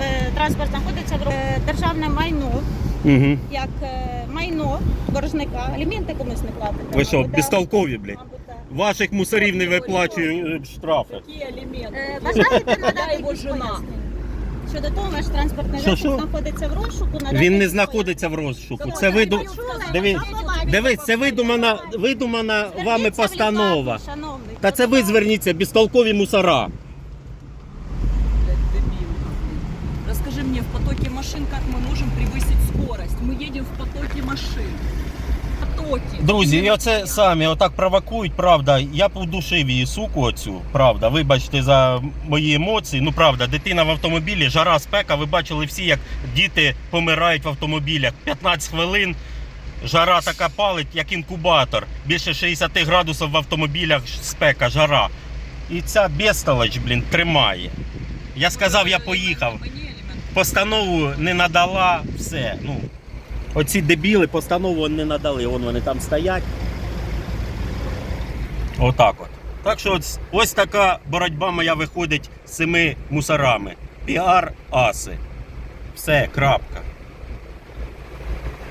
е, транспорт знаходиться в е, державне майно, Угу. як е, майно боржника, аліменти комусь не платите. Ви що, безтолкові, блядь? Ваших мусорів не виплачують штрафи. Какие алименты? Е, Бажаєте надати його жена. Щодо того, ваш транспортний Що, що? знаходиться в розшуку. надати Він не знаходиться в розшуку. Це виду... Ви? Дивись, дивись, це видумана, видумана вами постанова. Та це ви зверніться, безтолкові мусора. Блядь, дебил. Расскажи мне, в потоке машин, как мы можем превысить скорость? Мы едем в потоке машин. Потоки. Друзі, і Именно оце те. самі отак провокують, правда. Я б удушив її суку оцю, правда. Вибачте за мої емоції. Ну правда, дитина в автомобілі, жара, спека. Ви бачили всі, як діти помирають в автомобілях. 15 хвилин. Жара така палить, як інкубатор. Більше 60 градусів в автомобілях спека, жара. І ця безсталач, блін, тримає. Я сказав, я поїхав. Мені елемент. Постанову не надала, все. Ну, оці дебіли постанову не надали. Вон вони там стоять. Отак от. Так що ось, ось така боротьба моя виходить з цими мусорами. Піар аси. Все, крапка.